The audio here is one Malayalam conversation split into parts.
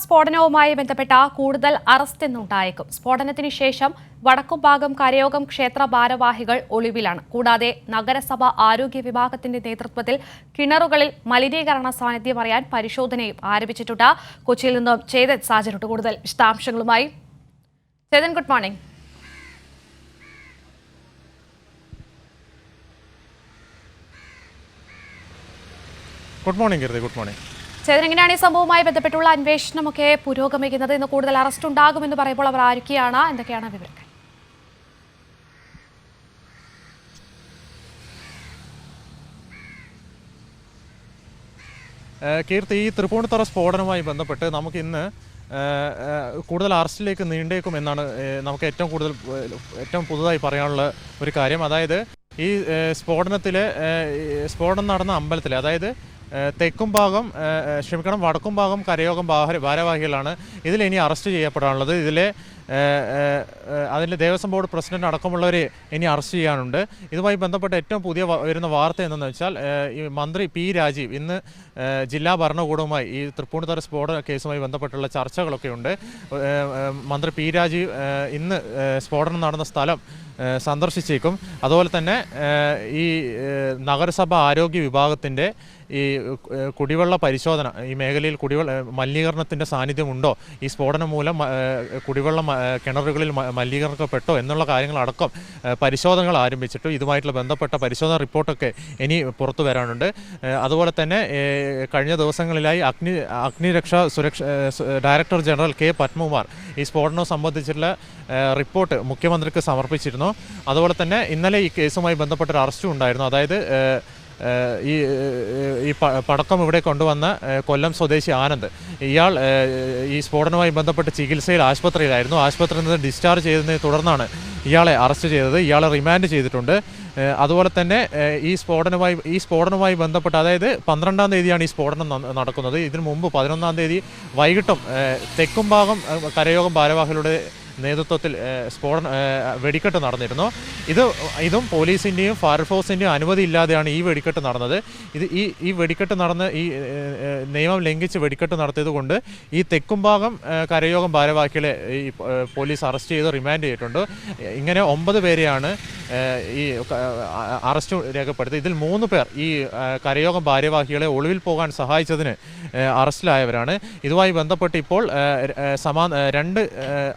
സ്ഫോടനവുമായി ബന്ധപ്പെട്ട കൂടുതൽ അറസ്റ്റ് ഇന്നുണ്ടായേക്കും. സ്ഫോടനത്തിന് ശേഷം വടക്കുംഭാഗം കരയോഗം ക്ഷേത്ര ഭാരവാഹികൾ ഒളിവിലാണ്. കൂടാതെ നഗരസഭ ആരോഗ്യ വിഭാഗത്തിന്റെ നേതൃത്വത്തിൽ കിണറുകളിൽ മലിനീകരണ സാന്നിധ്യം അറിയാൻ പരിശോധനയും ആരംഭിച്ചിട്ടുണ്ട്. കൊച്ചിയിൽ നിന്നും ചേതൻ സാജനോട് കൂടുതൽ വിശദാംശങ്ങളുമായി. Chetan good morning good morning good morning Chetan എങ്ങനെയാണ് ഈ സംഭവവുമായി ബന്ധപ്പെട്ടുള്ള അന്വേഷണമൊക്കെ പുരോഗമിക്കുന്നത്? ഇന്ന് കൂടുതൽ അറസ്റ്റ് ഉണ്ടാകുമെന്ന് പറയുമ്പോൾ അവർ ആരൊക്കെയാണ്? എന്തൊക്കെയാണ് വിവരങ്ങൾ? കീർത്തി ഈ തൃപ്പൂണിത്തുറ സ്ഫോടനവുമായി ബന്ധപ്പെട്ട് നമുക്ക് ഇന്ന് കൂടുതൽ അറസ്റ്റിലേക്ക് നീണ്ടേക്കും എന്നാണ് നമുക്ക് ഏറ്റവും കൂടുതൽ ഏറ്റവും പുതുതായി പറയാനുള്ള ഒരു കാര്യം. അതായത് ഈ സ്ഫോടനത്തിൽ സ്ഫോടനം നടന്ന അമ്പലത്തിൽ അതായത് തെക്കും ഭാഗം ക്ഷമിക്കണം വടക്കും ഭാഗം കരയോഗം ഭാര ഭാരവാഹികളാണ് ഇതിൽ ഇനി അറസ്റ്റ് ചെയ്യപ്പെടാനുള്ളത്. ഇതിലെ അതിന്റെ ദേവസ്വം ബോർഡ് പ്രസിഡന്റ് അടക്കമുള്ളവരെ ഇനി അറസ്റ്റ് ചെയ്യാനുണ്ട്. ഇതുമായി ബന്ധപ്പെട്ട ഏറ്റവും പുതിയ വരുന്ന വാർത്ത എന്തെന്ന് വെച്ചാൽ ഈ മന്ത്രി പി രാജീവ് ഇന്ന് ജില്ലാ ഭരണകൂടവുമായി ഈ തൃപ്പൂണിത്തറ സ്ഫോടന കേസുമായി ബന്ധപ്പെട്ടുള്ള ചർച്ചകളൊക്കെ ഉണ്ട്. മന്ത്രി പി രാജീവ് ഇന്ന് സ്ഫോടനം നടന്ന സ്ഥലം സന്ദർശിച്ചേക്കും. അതുപോലെ തന്നെ ഈ നഗരസഭ ആരോഗ്യ വിഭാഗത്തിന്റെ ഈ കുടിവെള്ള പരിശോധന ഈ മേഖലയിൽ കുടിവെള്ള മലിനീകരണത്തിന്റെ സാന്നിധ്യമുണ്ടോ ഈ സ്ഫോടനം മൂലം കുടിവെള്ള കിണറുകളിൽ മലിനീകരണപ്പെട്ടോ എന്നുള്ള കാര്യങ്ങളടക്കം പരിശോധനകൾ ആരംഭിച്ചിട്ട്. ഇതുമായിട്ടുള്ള ബന്ധപ്പെട്ട പരിശോധന റിപ്പോർട്ടൊക്കെ ഇനി പുറത്തു വരാനുണ്ട്. അതുപോലെ തന്നെ കഴിഞ്ഞ ദിവസങ്ങളിലായി അഗ്നി അഗ്നിരക്ഷാ സുരക്ഷ ഡയറക്ടർ ജനറൽ കെ. പത്മകുമാർ ഈ സ്ഫോടനം സംബന്ധിച്ചിട്ടുള്ള റിപ്പോർട്ട് മുഖ്യമന്ത്രിക്ക് സമർപ്പിച്ചിരുന്നു. അതുപോലെ തന്നെ ഇന്നലെ ഈ കേസുമായി ബന്ധപ്പെട്ട ഒരു അറസ്റ്റും ഉണ്ടായിരുന്നു. അതായത് ഈ ഈ പടക്കം ഇവിടെ കൊണ്ടുവന്ന കൊല്ലം സ്വദേശി ആനന്ദ്. ഇയാൾ ഈ സ്ഫോടനവുമായി ബന്ധപ്പെട്ട് ചികിത്സയിൽ ആശുപത്രിയിലായിരുന്നു. ആശുപത്രിയിൽ നിന്ന് ഡിസ്ചാർജ് ചെയ്തതിനെ തുടർന്നാണ് ഇയാളെ അറസ്റ്റ് ചെയ്തത്. ഇയാളെ റിമാൻഡ് ചെയ്തിട്ടുണ്ട്. അതുപോലെ തന്നെ ഈ സ്ഫോടനവുമായി ഈ സ്ഫോടനവുമായി ബന്ധപ്പെട്ട് അതായത് പന്ത്രണ്ടാം തീയതിയാണ് ഈ സ്ഫോടനം നടക്കുന്നത്. ഇതിനു മുമ്പ് പതിനൊന്നാം തീയതി വൈകിട്ടും തെക്കും ഭാഗം കരയോഗം ഭാരവാഹികളുടെ നേതൃത്വത്തിൽ സ്ഫോടനം വെടിക്കെട്ട് നടന്നിരുന്നു. ഇത് ഇതും പോലീസിന്റെയും ഫയർഫോഴ്സിന്റെയും അനുമതി ഇല്ലാതെയാണ് ഈ വെടിക്കെട്ട് നടന്നത്. ഇത് ഈ ഈ വെടിക്കെട്ട് നടന്ന് ഈ നിയമം ലംഘിച്ച് വെടിക്കെട്ട് നടത്തിയത് കൊണ്ട് ഈ തെക്കുംഭാഗം കരയോഗം ഭാരവാഹികളെ ഈ പോലീസ് അറസ്റ്റ് ചെയ്ത് റിമാൻഡ് ചെയ്തിട്ടുണ്ട്. ഇങ്ങനെ ഒമ്പത് പേരെയാണ് ഈ അറസ്റ്റ് രേഖപ്പെടുത്തി ഇതിൽ മൂന്ന് പേർ ഈ കരയോഗം ഭാരവാഹികളെ ഒളിവിൽ പോകാൻ സഹായിച്ചതിന് അറസ്റ്റിലായവരാണ്. ഇതുമായി ബന്ധപ്പെട്ട് ഇപ്പോൾ സമാ രണ്ട്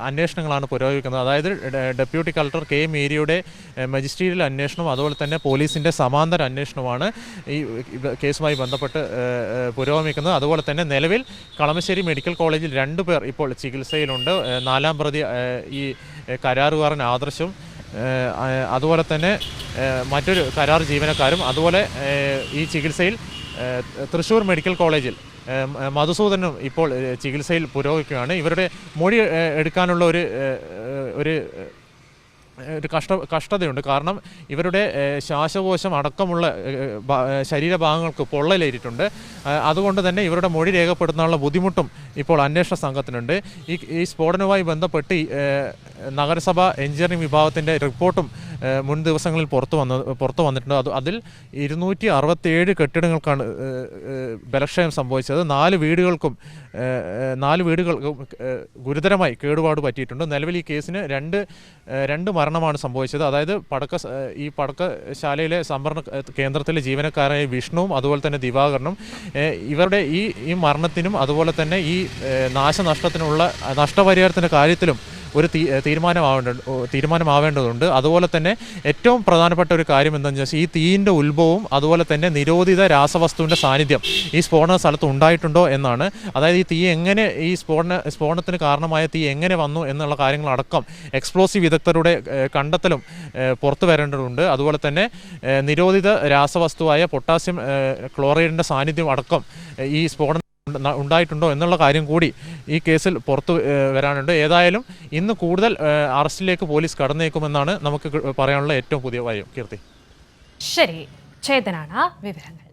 അന്വേഷണങ്ങളാണ് പുരോഗമിക്കുന്നത്. അതായത് ഡെപ്യൂട്ടി കളക്ടർ കെ മേരിയുടെ ഏഹ്, അന്വേഷണം അതുപോലെ തന്നെ പോലീസിന്റെ സമാന്തര അന്വേഷണമാണ് ഈ കേസുമായി ബന്ധപ്പെട്ട് പുരോഗമിക്കുന്നത്. അതുപോലെ തന്നെ നിലവിൽ കളമശ്ശേരി മെഡിക്കൽ കോളേജിൽ രണ്ട് പേർ ഇപ്പോൾ ചികിത്സയിലുണ്ട്. നാലാം പ്രതി ഈ കരാറുകാരൻ ആദർശും അതുപോലെ തന്നെ മറ്റൊരു കരാർ ജീവനക്കാരും അതുപോലെ ഈ ചികിത്സയിൽ തൃശ്ശൂർ മെഡിക്കൽ കോളേജിൽ മധുസൂദനും ഇപ്പോൾ ചികിത്സയിൽ പുരോഗമിക്കുകയാണ്. ഇവരുടെ മൊഴി എടുക്കാനുള്ള ഒരു ഒരു ഒരു കഷ്ട കഷ്ടതയുണ്ട്. കാരണം ഇവരുടെ ശ്വാസകോശം അടക്കമുള്ള ശരീരഭാഗങ്ങൾക്ക് പൊള്ളലേറ്റിട്ടുണ്ട്. അതുകൊണ്ട് തന്നെ ഇവരുടെ മൊഴി രേഖപ്പെടുത്താനുള്ള ബുദ്ധിമുട്ടും ഇപ്പോൾ അന്വേഷണ സംഘത്തിനുണ്ട്. ഈ ഈ സ്ഫോടനവുമായി ബന്ധപ്പെട്ട് നഗരസഭ എഞ്ചിനീയറിംഗ് വിഭാഗത്തിന്റെ റിപ്പോർട്ടും മുൻ ദിവസങ്ങളിൽ പുറത്തു വന്ന പുറത്തു വന്നിട്ടുണ്ട്. അത് അതിൽ ഇരുന്നൂറ്റി അറുപത്തേഴ് കെട്ടിടങ്ങൾക്കാണ് ബലക്ഷയം സംഭവിച്ചത്. നാല് വീടുകൾക്കും നാല് വീടുകൾ ഗുരുതരമായി കേടുപാട് പറ്റിയിട്ടുണ്ട്. നിലവിൽ ഈ കേസിന് രണ്ട് രണ്ട് മരണമാണ് സംഭവിച്ചത്. അതായത് പടക്ക ഈ പടക്കശാലയിലെ സംഭരണ കേന്ദ്രത്തിലെ ജീവനക്കാരായ വിഷ്ണുവും അതുപോലെ തന്നെ ദിവാകരനും ഇവരുടെ ഈ ഈ മരണത്തിനും അതുപോലെ തന്നെ ഈ നാശനഷ്ടത്തിനുള്ള നഷ്ടപരിഹാരത്തിന്റെ കാര്യത്തിലും ഒരു തീരുമാനമാവേണ്ട തീരുമാനമാവേണ്ടതുണ്ട്. അതുപോലെ തന്നെ ഏറ്റവും പ്രധാനപ്പെട്ട ഒരു കാര്യം എന്താണെന്ന് വെച്ചാൽ ഈ തീയിന്റെ ഉത്ഭവവും അതുപോലെ തന്നെ നിരോധിത രാസവസ്തുവിന്റെ സാന്നിധ്യം ഈ സ്ഫോടന സ്ഥലത്ത് ഉണ്ടായിട്ടുണ്ടോ എന്നാണ്. അതായത് ഈ തീ എങ്ങനെ ഈ സ്ഫോടന സ്ഫോടനത്തിന് കാരണമായ തീ എങ്ങനെ വന്നു എന്നുള്ള കാര്യങ്ങളടക്കം എക്സ്പ്ലോസീവ് വിദഗ്ധരുടെ കണ്ടെത്തലും പുറത്തു വരേണ്ടതുണ്ട്. അതുപോലെ തന്നെ നിരോധിത രാസവസ്തുവായ പൊട്ടാസ്യം ക്ലോറൈഡിന്റെ സാന്നിധ്യം അടക്കം ഈ സ്ഫോടനം ഉണ്ടായിട്ടുണ്ടോ എന്നുള്ള കാര്യം കൂടി ഈ കേസിൽ പുറത്തു വരാനുണ്ട്. ഏതായാലും ഇന്ന് കൂടുതൽ അറസ്റ്റിലേക്ക് പോലീസ് കടന്നേക്കുമെന്നാണ് നമുക്ക് പറയാനുള്ള ഏറ്റവും പുതിയ കാര്യം കീർത്തി. ശരി. ചേതനാണ് വിവരങ്ങൾ.